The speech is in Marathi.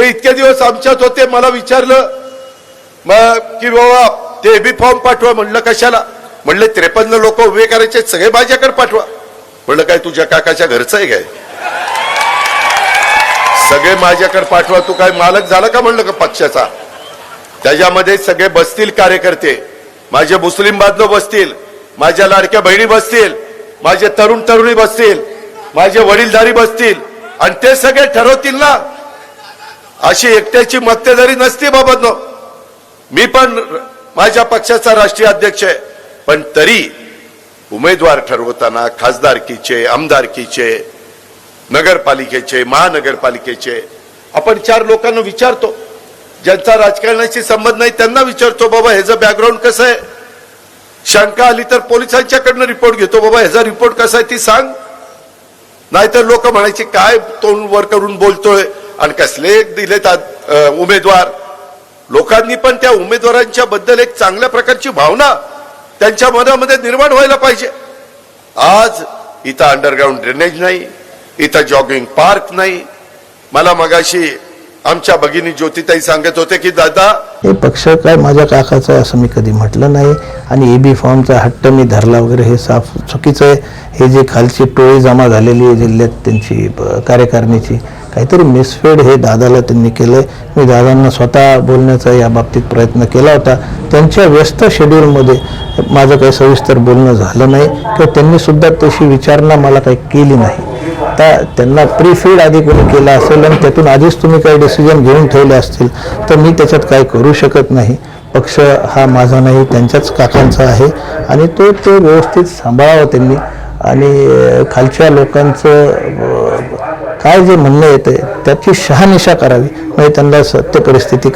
ते इतके दिवस आमच्यात होते मला विचारलं मग की बाबा ते बी फॉर्म पाठवा म्हणलं कशाला? म्हणले त्रेपन्न लोक उभे करायचे सगळे माझ्याकडे पाठवा. म्हणलं काय तुझ्या काकाच्या घरचं आहे काय? सगळे माझ्याकडे पाठवा तू काय मालक झाला का म्हणलं का पक्षाचा? त्याच्यामध्ये सगळे बसतील कार्यकर्ते. माझे मुस्लिम बांधव बसतील माझ्या लाडक्या बहिणी बसतील माझे तरुण तरुणी बसतील माझे वडीलधारी बसतील. आणि ते सगळे ठरवतील ना? अशी एकट्याची मक्तेदारी नसते बाबा मी पण माझ्या पक्षाचा राष्ट्रीय अध्यक्ष आहे. पण तरी उमेदवार ठरवताना खासदारकीचे आमदारकीचे नगरपालिकेचे महानगरपालिकेचे आपण चार लोकांना विचारतो. ज्यांचा राजकारणाशी संबंध नाही त्यांना विचारतो बाबा ह्याचं बॅकग्राऊंड कसं आहे? शंका आली तर पोलिसांच्याकडनं रिपोर्ट घेतो बाबा ह्याचा रिपोर्ट कसा आहे? ती सांग. नाहीतर लोक म्हणायचे काय तोंड वर करून बोलतोय? आणि कसले दिलेत उमेदवार. लोकांनी पण त्या उमेदवारांच्या बद्दल एक चांगल्या प्रकारची भावना त्यांच्या मनामध्ये निर्माण व्हायला पाहिजे. आज इथं अंडरग्राऊंड ड्रेनेज नाही इथं जॉगिंग पार्क नाही. मला मगाशी आमच्या भगिनी ज्योतिताई सांगत होते की दादा हे पक्ष काय माझ्या काकाचं आहे असं मी कधी म्हटलं नाही आणि ए बी फॉर्मचा हट्ट मी धरला वगैरे हे साफ चुकीचं आहे. हे जे खालची टोळी जमा झालेली आहे जिल्ह्यात त्यांची ब- कार्यकारिणीची काहीतरी मिसफेड हे दादाला त्यांनी केलंय. मी दादांना स्वतः बोलण्याचा या बाबतीत प्रयत्न केला होता. त्यांच्या व्यस्त शेड्यूलमध्ये माझं काही सविस्तर बोलणं झालं नाही. किंवा त्यांनीसुद्धा तशी विचारणा मला काही केली नाही. त्या त्यांना प्रीफीड आधी कोणी केला असेल आणि त्यातून आधीच तुम्ही काही डिसिजन घेऊन ठेवले असतील तर मी त्याच्यात काय करू शकत नाही. पक्ष हा माझा नाही त्यांच्याच काकांचा आहे. आणि तो तो व्यवस्थित सांभाळावा त्यांनी. आणि खालच्या लोकांचं काय जे म्हणणं येतं त्याची शहानिशा करावी. म्हणजे त्यांना सत्य परिस्थिती